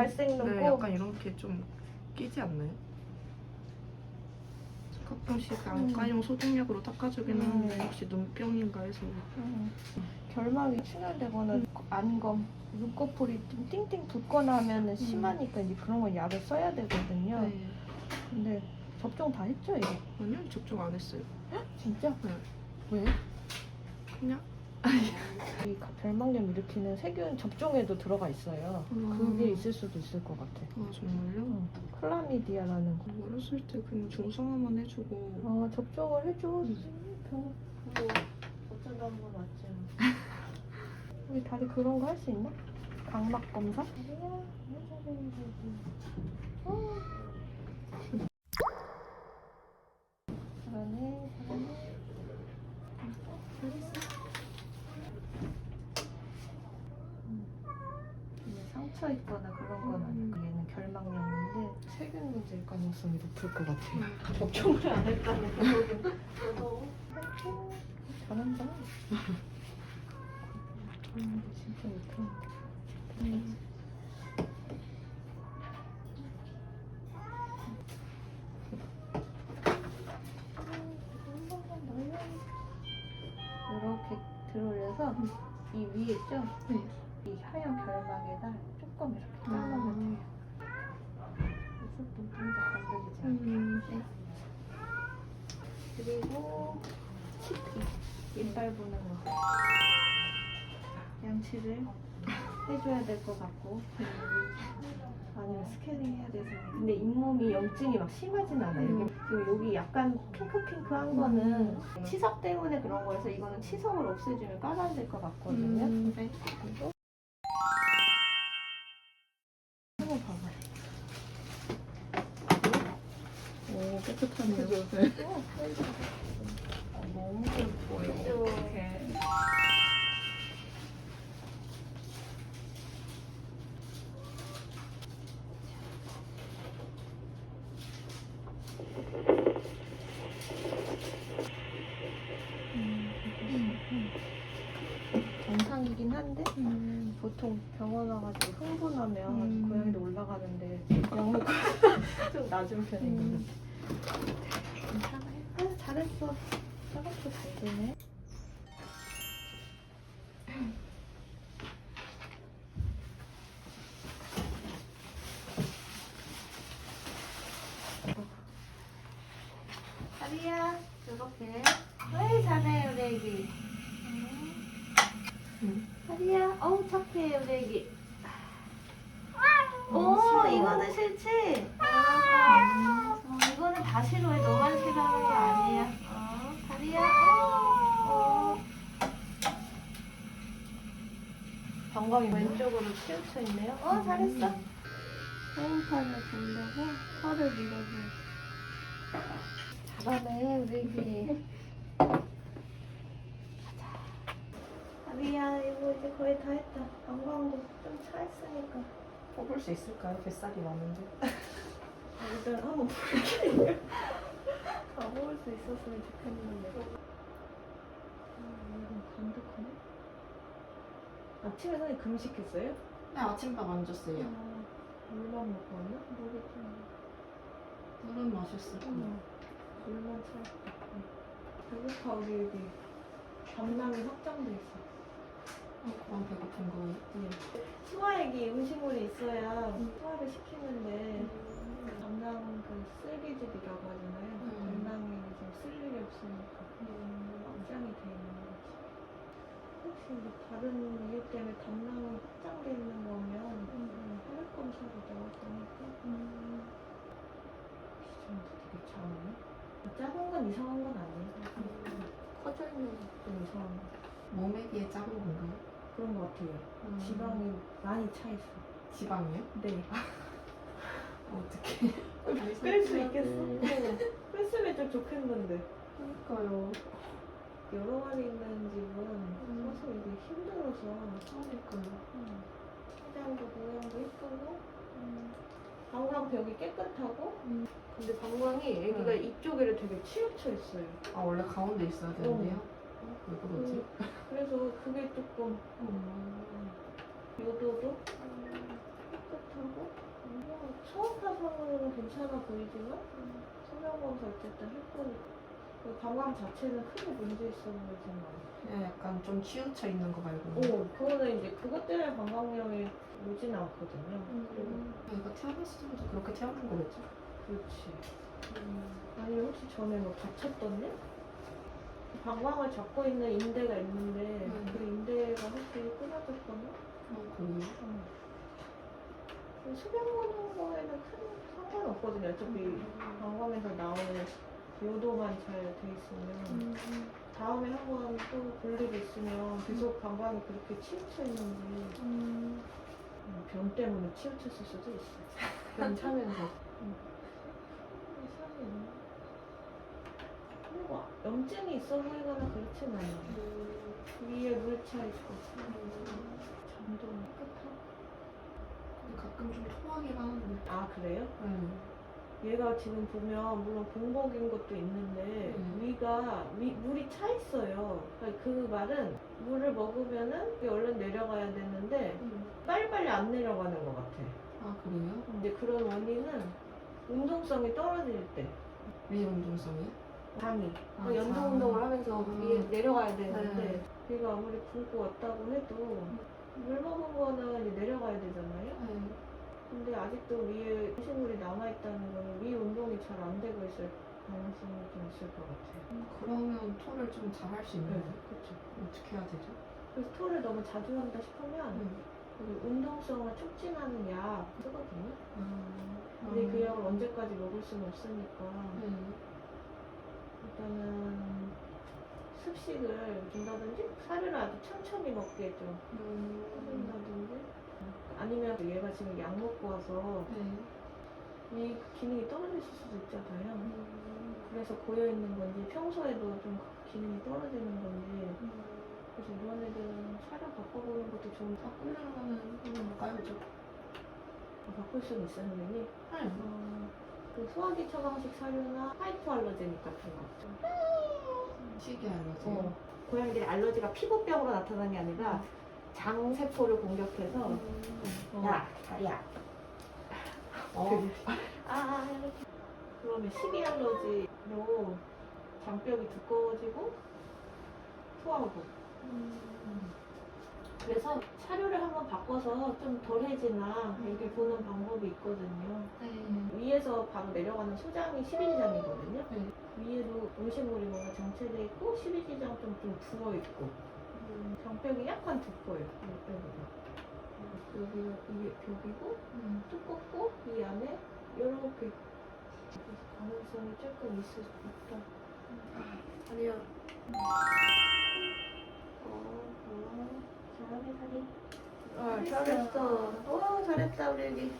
갈색 네, 눈곱. 약간 이렇게 좀 끼지 않나요? 가끔씩 안과용 소독약으로 닦아주긴 음. 하는데 혹시 눈병인가 해서 음. 결막이 충혈되거나 안검, 눈꺼풀이 좀 띵띵 붓거나 하면 심하니까 이제 그런 건 약을 써야 되거든요. 네. 근데 접종 다 했죠 이거? 아니요 접종 안 했어요 진짜? 네. 왜? 그냥 이 결막염 일으키는 세균 접종에도 들어가 있어요. 음. 그게 있을 수도 있을 것 같아. 아 정말요? 응. 클라미디아라는 거. 어렸을 때 그냥 중성화만 해주고 아 접종을 해줘. 병 어쩌다 한번 왔지. 우리 다리 그런 거 할 수 있나? 각막 검사? 저기. 어. 잘하네, 잘하네. 잘했어. 음. 상처 있거나 그런 건 아니고 얘는 결막염인데 세균 문제일 가능성이 높을 것 같아요. 접종을 안 했다는 그거는 저도! 잘한다. 음, 진짜 못하는데. 음. 이렇게 들어올려서 이 위에 있죠? 네. 이 하얀 결막에다 조금 이렇게 잘라면 돼요. 그래서 눈동자 건드리지 않게. 음. 그리고 치피 이빨 보는 거 양치를 해줘야 될 것 같고 아니면 스캐닝 해야 돼서 근데 잇몸이 염증이 막 심하진 않아요 음. 여기, 그리고 여기 약간 핑크핑크한 거는 치석 때문에 그런 거여서 이거는 치석을 없애주면 빨아질 것 같거든요 음. 네. 그죠? 네. 너무 예뻐요 이렇게 정상이긴 한데 음. 보통 병원 와가지고 흥분하면 음. 고양이도 올라가는데 영목 좀 낮은 편이거든. 음. 괜찮아요. 아, 잘했어. 작업도 잘 되네. 다리야, 이렇게. 아이, 잘해, 우리 애기. 음. 다리야, 어우, 착해, 우리 애기. 어, 오. 이거는 싫지? 어, 이거는 다 싫어해. 너만 싫어하는 거 아니야. 어, 다리야. 어, 어. 방광이 왼쪽으로 치우쳐 있네요. 어, 잘했어. 소음판을 보려고 털을 밀어줘. 잘하네, 우리 애기. 가자. 다리야, 이거 이제 거의 다 했다. 방광도 좀 차있으니까. 뽑을 수 있을까요? 뱃살이 많은데 일단 한번 볼게요. 가볼 수 있었으면 좋겠는데. 아, 이건 감독하네. 아침에 선생님 금식했어요? 네 아침밥 안 줬어요 아, 물만 먹고 왔나? 좀. 물은 마셨을 거예요 응. 물만 차있다. 배고파, 우리 여기. 담낭이 확장돼 있어. 어, 그만 배고픈 거예요? 네. 소화액이 음식물이 있어야 소화를 시키는데 담낭 그 쓸기질이라고 하잖아요. 음. 담낭에 지금 쓸 일이 없으니까 확장이 돼 있는 거지. 혹시 뭐 다른 이유 때문에 담낭이 확장돼 있는 거면 음. 혈액 검사로 나올 거니까. 음. 기준도 되게 작네. 작은 건 이상한 건 아니에요. 커져 있는 것도 이상한 거. 몸에 비해 작은 건가요? 그런 거 같아요. 음. 지방이 많이 차 있어. 지방이요? 네. 어떻게 뺄 수 있겠어? 뺐으면 좀 좋겠는데. 그러니까요 여러 마리 있는 집은 사실 이게 힘들어서. 그러니까요 화장도 모양도 예쁘고. 방광 벽이 깨끗하고. 근데 방광이 애기가 음. 이쪽에를 되게 치우쳐 있어요. 아 원래 가운데 있어야 되는데요? 왜 그러지? 그래서 그게 조금 음. 요도도 깨끗하고 괜찮아 보이지만 성형 검사 어쨌든 했고 그 방광 자체는 크게 문제 있어 보이진 않아. 그냥 약간 좀 치우쳐 있는 거 말고. 오, 그거는 이제 그것 때문에 방광염이 오진 않거든요. 그리고 이거 태어났을 때부터 그렇게 태어난 거겠죠? 그렇지. 아니 혹시 전에 뭐 다쳤던 일? 방광을 잡고 있는 인대가 있는데 음. 그 인대가 혹시 끊어졌거나? 어, 그래요? 음. 수경 보는 거에는 큰 상관 없거든요. 어차피 방광에서 나오는 요도만 잘 돼 있으면 다음에 한 번 또 볼 일이 있으면 계속 방광이 그렇게 치우쳐 있는지 음, 병 때문에 치우쳤을 수도 있어. 병 차면서. 이상해. 그리고 염증이 있어 보이거나 그렇진 않아요. 위에 물차 있고. 잠도 깨끗하고. 가끔 좀 토하긴 하는데. 아 그래요? 응. 얘가 지금 보면 물론 공복인 것도 있는데 음. 위가 위, 물이 차 있어요. 그러니까 그 말은 물을 먹으면은 이게 얼른 내려가야 되는데 빨리빨리 안 내려가는 것 같아. 아, 그래요? 근데 그런 원인은 운동성이 떨어질 때 위 운동성이요? 당이 아, 그 연속 장. 운동을 하면서 음. 위에 내려가야 되는데 네. 위가 아무리 굶고 왔다고 해도 물 먹은 거는 이제 내려가야 되잖아요. 네. 근데 아직도 위에 음식물이 남아있다는 거는 위 운동이 잘 안 되고 있을 가능성이 좀 있을 것 같아요. 그러면 토를 좀 잘 할 수 있나요? 그렇죠. 어떻게 해야 되죠? 그래서 토를 너무 자주 한다 싶으면 응. 그 운동성을 촉진하는 약 쓰거든요. 아, 근데 그 약을 언제까지 먹을 수는 없으니까 네. 일단은 습식을 준다든지 사료를 아주 천천히 먹게 좀 음. 해준다든지 아니면 얘가 지금 약 먹고 와서 네. 이 기능이 떨어질 수도 있잖아요. 음. 그래서 고여 있는 건지 평소에도 좀 기능이 떨어지는 건지 그래서 이런 애들은 사료 바꿔보는 것도 좋은 바꾸려면은 한번 가야죠. 바꿀 수는 있어요 선생님 네. 어, 그 소화기 처방식 사료나 하이포 알러제닉 같은 거 시기 알러지. 어, 고양이들이 알러지가 피부병으로 나타나는 게 아니라 장세포를 공격해서 어, 야, 다리야. 어. 아 이렇게 그러면 식이 알러지로 장벽이 두꺼워지고 토하고 그래서 사료를 한번 바꿔서 좀 덜해지나 이렇게 보는 방법이 있거든요. 네. 위에서 바로 내려가는 소장이 12지장이거든요. 네. 위에도 음식물이 뭔가 정체돼 있고 12지장 좀, 좀 부어 있고 장벽이 약간 두꺼워요. 여기가 이게 벽이고 음. 두껍고 이 안에 이렇게 가능성이 조금 있을 수 있다. 다리야. 어, 어, 잘하네 다리. 어, 잘했어. 오, 잘했다 우리 애기.